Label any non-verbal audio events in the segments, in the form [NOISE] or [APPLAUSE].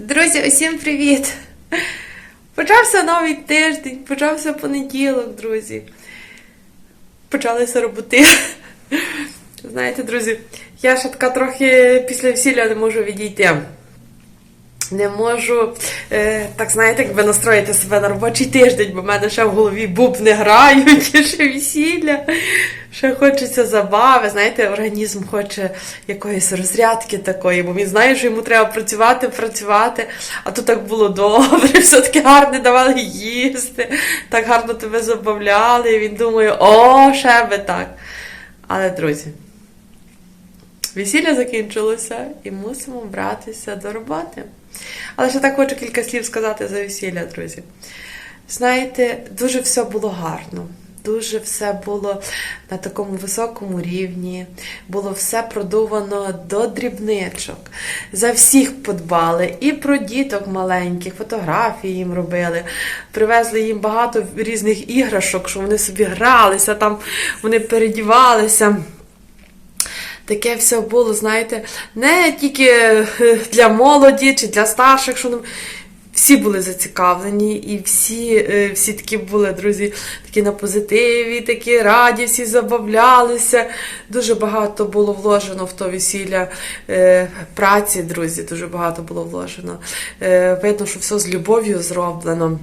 Друзі, усім привіт! Почався новий тиждень, почався понеділок, друзі. Почалися роботи. Знаєте, друзі, я ще така трохи після весілля не можу відійти. Не можу, е, так знаєте, якби настроїти себе на робочий тиждень, бо в мене ще в голові бубни грають, і [LAUGHS] ще весілля, ще хочеться забави. Знаєте, організм хоче якоїсь розрядки такої, бо він знає, що йому треба працювати, працювати. А то так було добре, [LAUGHS] все-таки гарно давали їсти, так гарно тебе забавляли. І він думає, о, ще би так. Але, друзі, Весілля закінчилося і мусимо братися до роботи. Але ще так хочу кілька слів сказати за весілля, друзі. Знаєте, дуже все було гарно. Дуже все було на такому високому рівні, було все продумано до дрібничок. За всіх подбали, і про діток маленьких, фотографії їм робили. Привезли їм багато різних іграшок, що вони собі гралися, там вони передівалися. Таке все було, знаєте, не тільки е, для молоді чи для старших, що. Всі були зацікавлені, і всі, е, всі такі були, друзі, такі на позитиві, такі раді, всі забавлялися. Дуже багато було вложено в то весілля е, праці, друзі, дуже багато було вложено. Е, видно, що все з любов'ю зроблено.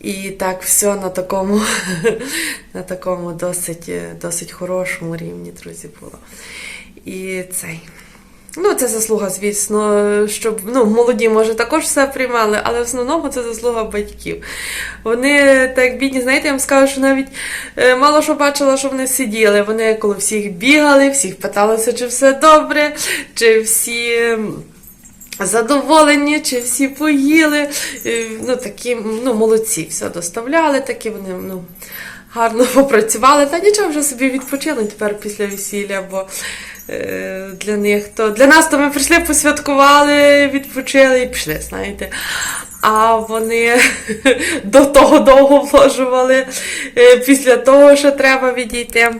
І так все на такому, [LAUGHS] на такому досить, досить хорошому рівні, друзі, було. І цей. Ну, це заслуга, звісно, щоб ну, молоді, може, також все приймали, але в основному це заслуга батьків. Вони так бідні, знаєте, я вам скажу, що навіть е, мало що бачила, що вони сиділи. Вони коли всіх бігали, всіх питалися, чи все добре, чи всі. Задоволені, чи всі поїли. Е, Ну, такі, ну, молодці, все доставляли, такі вони ну, гарно [LAUGHS] попрацювали. Та нічого вже собі відпочили тепер після весілля, бо для них то для нас то ми прийшли, посвяткували, відпочили і пішли, знаєте. А вони [LAUGHS] до того довго вложували, е, після того, що треба відійти.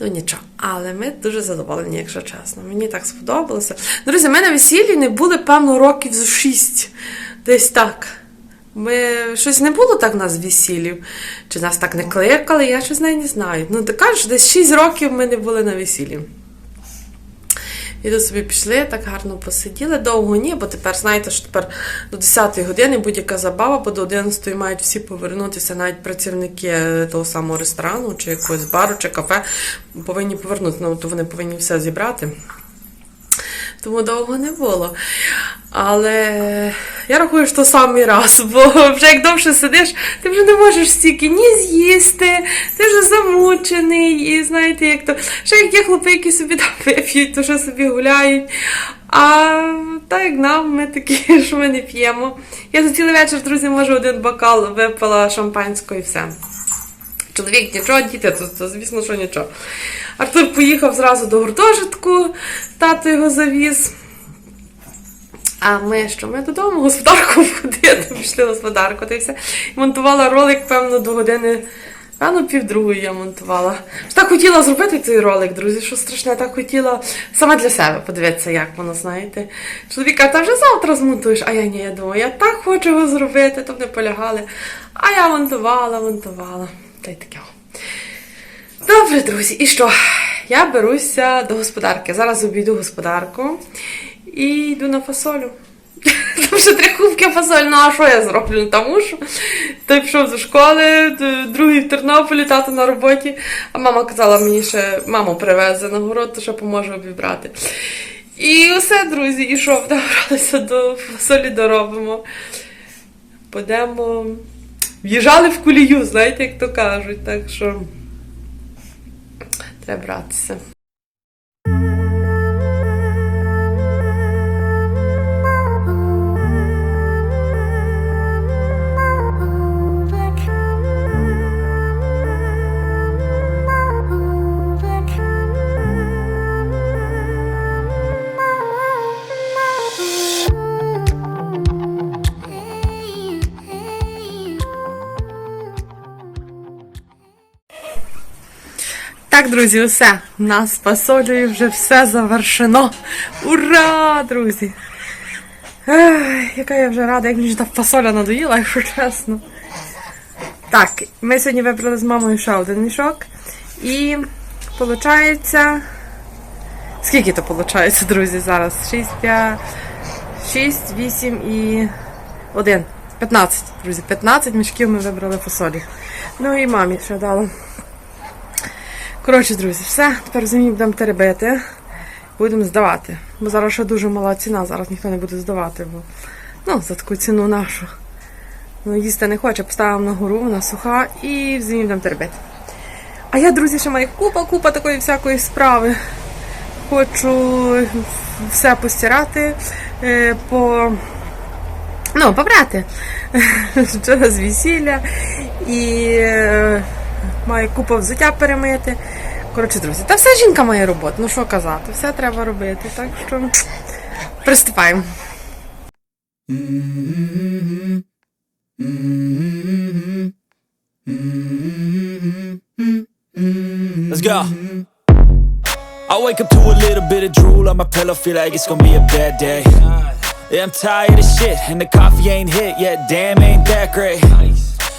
Ну нічого, але ми дуже задоволені, якщо чесно. Мені так сподобалося. Друзі, ми на весіллі не були, певно, років з шість. Десь так. Ми щось не було так у нас весіллів. Чи нас так не кликали, я щось не знаю. Ну, так кажуть, десь 6 років ми не були на весіллі. І до собі пішли, так гарно посиділи. Довго ні, бо тепер знаєте, що тепер до 10-ї години будь-яка забава, бо до 11-ї мають всі повернутися, навіть працівники того самого ресторану, чи якогось бару, чи кафе повинні повернутися. Ну, то вони повинні все зібрати. Тому довго не було. Але я рахую, що самий раз, бо вже як довше сидиш, ти вже не можеш стільки ні з'їсти, ти вже замучений, і знаєте, як то ще як є хлопи, які собі там вип'ють, то ще собі гуляють. А так як нам, ми такі, [LAUGHS] що ми не п'ємо. Я за цілий вечір, друзі, може, один бокал випила шампанського і все. Чоловік нічого, діти, то, то звісно, що нічого. Артур поїхав зразу до гуртожитку, тато його завіз. А ми що? Ми додому господарку входили, [LAUGHS] пішли господарку, та. Монтувала ролик, певно, до години. Певно, півдругої я монтувала. Так хотіла зробити цей ролик, друзі, що страшне, так хотіла саме для себе подивитися, як воно, знаєте. Чоловік каже, та вже завтра змонтуєш, а я ні, я думаю, я так хочу його зробити, то вони полягали. А я монтувала, монтувала. Та й таке. Добре, друзі, і що? Я беруся до господарки. Зараз обійду господарку і йду на фасолю. [LAUGHS] Тому що три кубки фасоль, ну а що я зроблю? Ну, Тому що той пішов до школи, другий в Тернополі, тато на роботі. А мама казала мені, що маму привезе на город, то що поможе обібрати. І усе, друзі, і що, добралися до фасолі доробимо. Подемо. В'їжджали в кулію, знаєте, як то кажуть. Так що треба братися. Так, друзі, все. У нас з фасолею вже все завершено. Ура, друзі! Ех, яка я вже рада, як мені ж та фасоля надоїла, якщо чесно. Так, ми сьогодні вибрали з мамою ще один мішок. І виходить. Скільки то виходить, друзі, зараз? 6, 5, 6, 8 і 1. 15, друзі, 15 мішків ми вибрали фасолі. Ну і мамі ще дала. Коротше, друзі, все, тепер зимі будемо теребити. Будемо здавати. Бо зараз ще дуже мала ціна, зараз ніхто не буде здавати, бо ну, за таку ціну нашу. Ну, їсти не хоче, поставимо на гору, вона суха і в будемо теребити. А я, друзі, ще маю купа-купа такої всякої справи. Хочу все постирати, е, по... ну, побрати. [LAUGHS] Вчора з весілля і е, маю купу взуття перемити. Коротше, друзі, та все жінка має роботу, ну що казати, все треба робити. Так що приступаємо. Let's go. I wake up to a little bit of drool on my pillow, feel like it's gonna be a bad day. Yeah, I'm tired of shit, and the coffee ain't hit yet. Damn, ain't that great.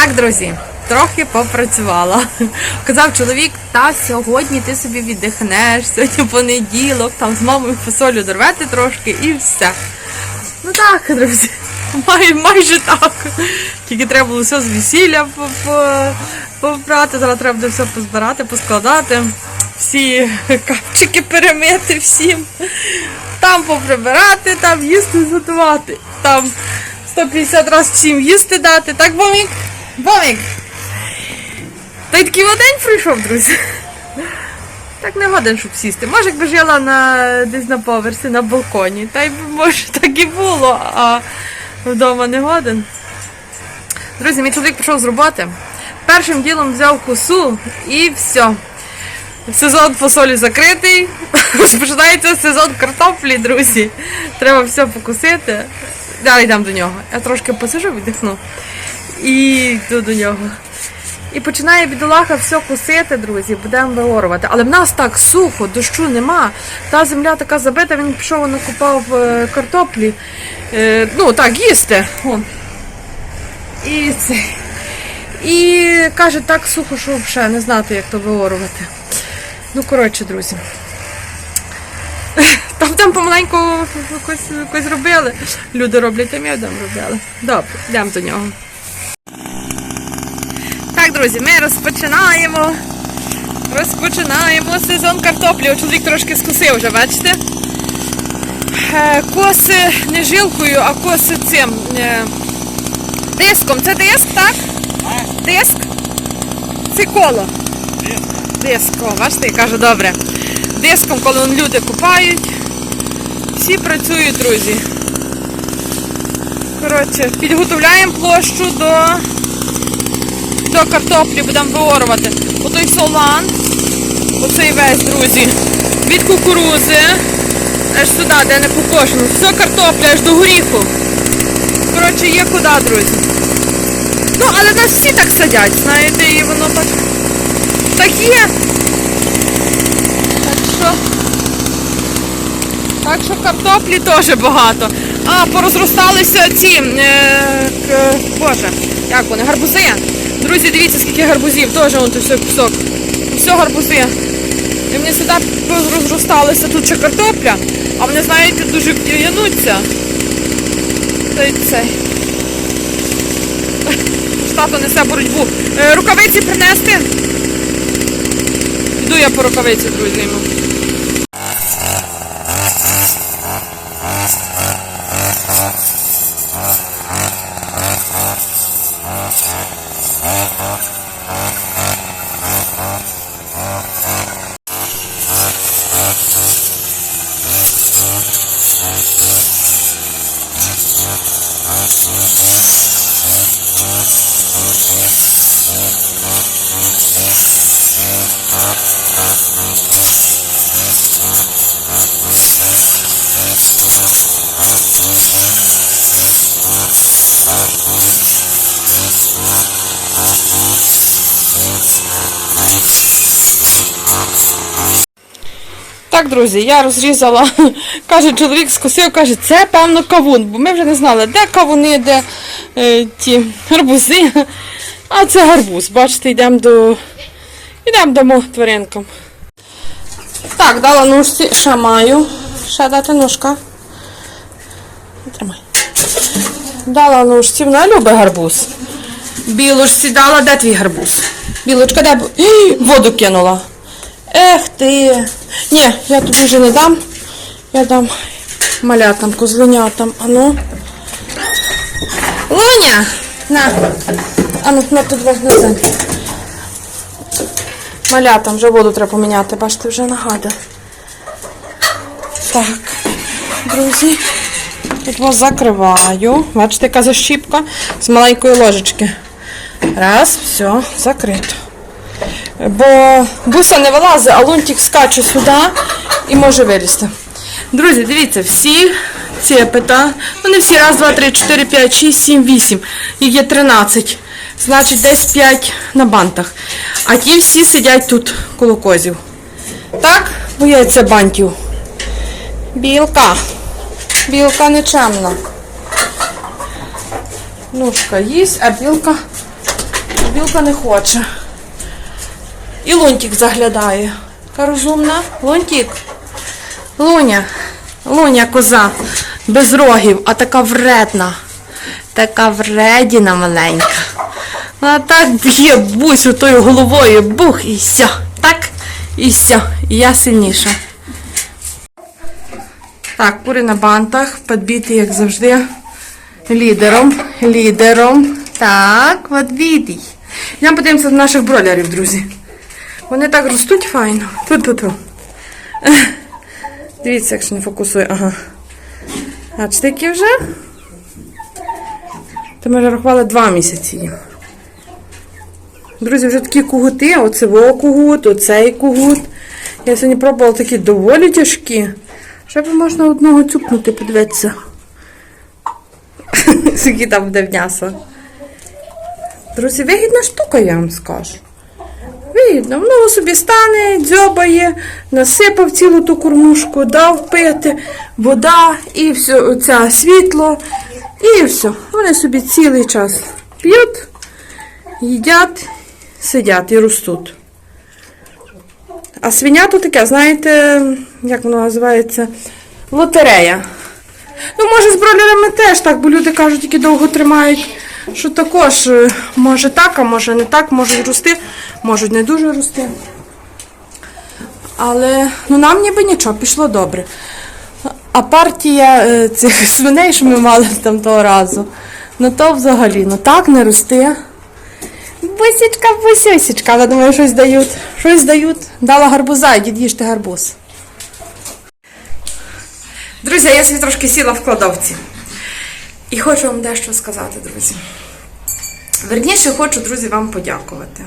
Так, друзі, трохи попрацювала. [LAUGHS] Казав чоловік, та сьогодні ти собі віддихнеш, сьогодні понеділок, там з мамою фасолю дорвете трошки і все. Ну так, друзі, [LAUGHS] май, майже так. Тільки треба було все з весілля по- по- попрати, зараз треба буде все позбирати, поскладати, всі [LAUGHS] капчики перемити всім, там поприбирати, там їсти готувати, там 150 разів всім їсти дати. Так, Бомік? Бомік! Та такий день прийшов, друзі. Так не годен, щоб сісти. Може, якби жила на, десь на поверсі, на балконі. Та й може так і було, а вдома не годен. Друзі, мій чоловік пішов з роботи. Першим ділом взяв косу і все. Сезон фасолі закритий. [LAUGHS] Розпочинається сезон картоплі, друзі. Треба все покусити. Далі йдемо до нього. Я трошки посижу, віддихну. І йду до нього. І починає бідолаха все косити, друзі, будемо виорувати. Але в нас так сухо, дощу нема. Та земля така забита, він пішов накупав е, картоплі. Е, ну так, їсти. Вон. І це. І каже, так сухо, що взагалі не знати, як то виорувати. Ну, коротше, друзі. [LAUGHS] Там там помаленьку якось робили. Люди роблять, а ми там робили. Добре, йдемо до нього. Друзі, ми розпочинаємо. Розпочинаємо сезон картоплі. О, Чоловік трошки скусив вже, бачите? Е, Коси не жилкою, а коси цим. е, Диском. Це диск, так? Диск? Це коло. Диск, о, бачите, я кажу, добре. Диском, коли люди купають. Всі працюють, друзі. Коротше, підготовляємо площу до, до картоплі, будемо виорувати. Отой солан, оцей весь, друзі, від кукурузи, аж сюди, де не покошено. Все картопля, аж до горіху. Коротше, є куди, друзі. Ну, але нас всі так садять, знаєте, і воно так, так є. Так що. Так що картоплі теж багато. А, порозросталися ці. Е, к- боже, як вони? Гарбузи. Друзі, дивіться, скільки гарбузів, теж вон тут все кусок. Все гарбузи. І вони сюди розросталися тут ще картопля, а вони, знаєте, дуже януться. Та й це. Тато несе боротьбу. Е, рукавиці принести. Йду я по рукавиці, друзі. Друзі, я розрізала. [LAUGHS] Каже, чоловік скосив, каже, це певно кавун, бо ми вже не знали, де кавуни, де е, ті гарбузи. А це гарбуз. Бачите, йдемо до. Йдемо дамо тваринкам. Так, дала ножці, ще маю. Ще дати ножка. Тримай. Дала ножці, вона любить гарбуз. Білочці дала, де твій гарбуз? Білочка, де [GASPS] воду кинула. Ех ти. Ні, я тобі вже не дам. Я дам малятам, козленятам. Ану. Луня! На. Ану, на тут возьми. Малятам вже воду треба поміняти, бачите, вже нагадую. Так, друзі. Тут вас закриваю. Бачите, яка защіпка з маленької ложечки. Раз, все, закрито. Бо буса не вилазить, а лунтик скаче сюди і може вилізти. Друзі, дивіться, всі цепита, ну не всі, раз, два, три, чотири, п'ять, шість, сім, вісім. Їх є 13. Значить, десь 5 на бантах. А ті всі сидять тут коло козів. Так, бояться бантів. Білка. Білка нечемна. Ножка їсть, а білка, білка не хоче. І Лунтик заглядає. Така розумна. Лунтик. Луня. Луня коза. Без рогів, а така вредна. Така вредіна маленька. Вона так б'є бусю тою головою. Бух і все. Так, і все. І я сильніша. Так, кури на бантах, підбиті, як завжди, лідером. Лідером. Так, підбитий. Йдемо подивимося на наших бройлерів, друзі. Вони так ростуть файно. Ту-ту-ту. [LAUGHS] Дивіться, якщо не фокусує. Ага. Бачите, які вже? То ми вже рахували два місяці їм. Друзі, вже такі кугути, оце во кугут, оцей кугут. Я сьогодні пробувала такі доволі тяжкі. Ще б можна одного цюкнути, подивитися. [LAUGHS] Скільки там буде м'ясо. Друзі, вигідна штука, я вам скажу. Вигідно, воно собі стане, дзьобає, насипав цілу ту кормушку, дав пити, вода і все, оце світло, і все. Вони собі цілий час п'ють, їдять, сидять і ростуть. А свиня то таке, знаєте, як воно називається? Лотерея. Ну, може, з бройлерами теж так, бо люди кажуть, які довго тримають, що також е, може так, а може не так, можуть рости, можуть не дуже рости. Але ну, нам ніби нічого, пішло добре. А партія е, цих [LAUGHS] свиней, що ми мали там того разу, ну то взагалі, ну так не рости. Бусічка, бусюсічка, але думаю, щось дають. Щось дають. Дала гарбуза, дід їжте гарбуз. Друзі, я собі трошки сіла в кладовці. І хочу вам дещо сказати, друзі. Верніше, хочу, друзі, вам подякувати.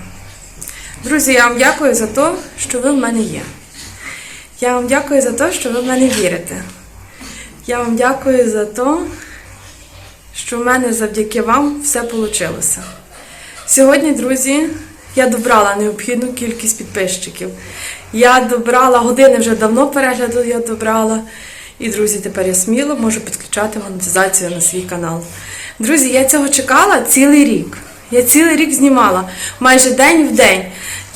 Друзі, я вам дякую за те, що ви в мене є. Я вам дякую за те, що ви в мене вірите. Я вам дякую за те, що в мене завдяки вам все вийшло. Сьогодні, друзі, я добрала необхідну кількість підписчиків. Я добрала години вже давно перегляду, я добрала. І, друзі, тепер я сміло можу підключати монетизацію на свій канал. Друзі, я цього чекала цілий рік. Я цілий рік знімала майже день в день.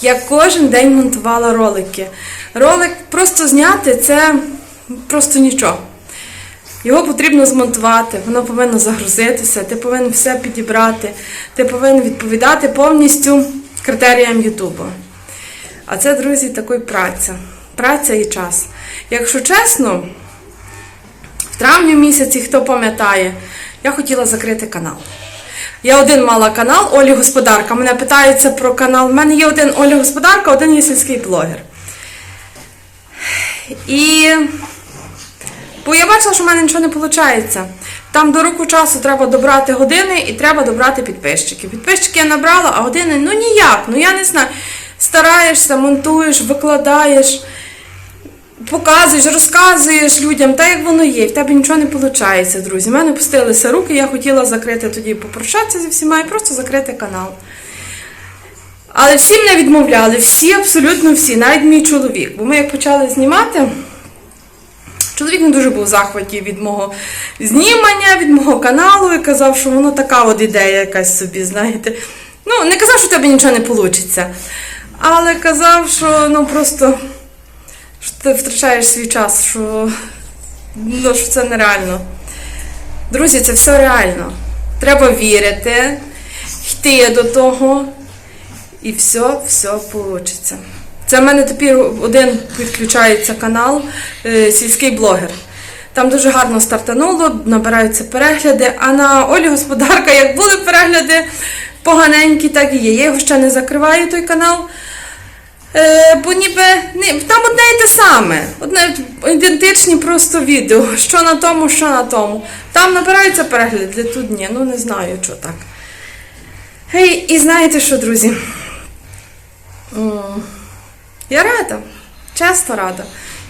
Я кожен день монтувала ролики. Ролик просто зняти це просто нічого. Його потрібно змонтувати, воно повинно загрузитися, ти повинен все підібрати, ти повинен відповідати повністю критеріям Ютубу. А це, друзі, такий праця. Праця і час. Якщо чесно, травні місяці, хто пам'ятає, я хотіла закрити канал. Я один мала канал Олі Господарка. Мене питаються про канал. У мене є один Оля Господарка, один є сільський блогер. І Бо я бачила, що в мене нічого не виходить. Там до року часу треба добрати години і треба добрати підписчиків. Підписчики я набрала, а години ну ніяк, ну я не знаю. Стараєшся, монтуєш, викладаєш, показуєш, розказуєш людям, так як воно є, в тебе нічого не виходить, друзі. У мене пустилися руки, я хотіла закрити тоді попрощатися зі всіма і просто закрити канал. Але всі мене відмовляли, всі, абсолютно всі, навіть мій чоловік. Бо ми як почали знімати. Чоловік не дуже був в захваті від мого знімання, від мого каналу і казав, що воно така от ідея якась собі, знаєте. Ну, не казав, що в тебе нічого не вийде. Але казав, що ну просто що ти втрачаєш свій час, що, ну, що це нереально. Друзі, це все реально. Треба вірити, йти до того, і все, все вийде. Це в мене тепер один підключається канал е, Сільський блогер. Там дуже гарно стартануло, набираються перегляди. А на Олі Господарка, як були перегляди поганенькі, так і є. Я його ще не закриваю, той канал. Е, бо ніби не, там одне і те саме. Одне ідентичні просто відео. [LAUGHS] Що на тому, що на тому. Там набираються перегляди, тут ні. Ну не знаю, що так. Гей, і знаєте що, друзі? Я рада, чесно рада.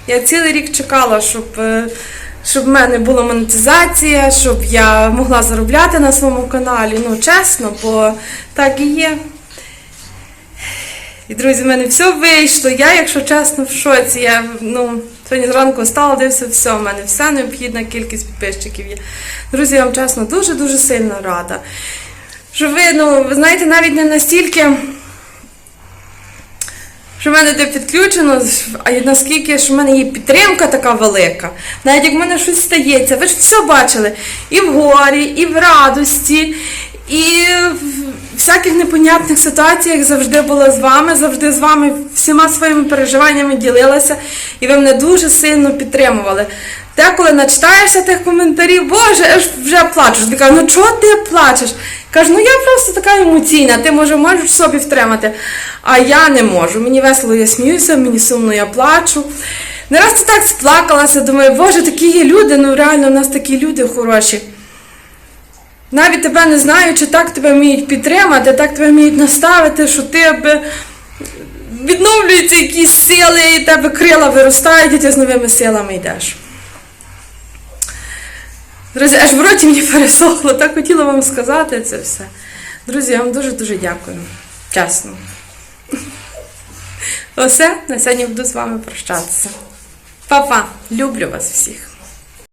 Я цілий рік чекала, щоб, е, щоб в мене була монетизація, щоб я могла заробляти на своєму каналі. Ну, чесно, бо так і є. І, друзі, в мене все вийшло. Я, якщо чесно, в шоці. Я ну, сьогодні зранку встала, дивився, все, в мене вся необхідна кількість підписчиків є. Друзі, я вам чесно дуже-дуже сильно рада. Що ви, ну, ви знаєте, навіть не настільки що в мене де підключено, а наскільки ж в мене є підтримка така велика. Навіть як в мене щось стається, ви ж все бачили і в горі, і в радості, і всяких непонятних ситуаціях завжди була з вами, завжди з вами всіма своїми переживаннями ділилася, і ви мене дуже сильно підтримували. Деколи начитаєшся тих коментарів, боже, аж вже плачеш. Ти кажу, ну чого ти плачеш? Кажу, ну я просто така емоційна, ти може можеш собі втримати, а я не можу. Мені весело, я сміюся, мені сумно, я плачу. Не раз ти так сплакалася, думаю, боже, такі є люди, ну реально у нас такі люди хороші. Навіть тебе не знаючи, так тебе вміють підтримати, так тебе вміють наставити, що ти відновлюються якісь сили, і тебе крила виростають, і ти з новими силами йдеш. Друзі, аж в роті мені пересохло, так хотіла вам сказати це все. Друзі, я вам дуже-дуже дякую. Чесно. Осе, на сьогодні буду з вами прощатися. Па-па, люблю вас всіх.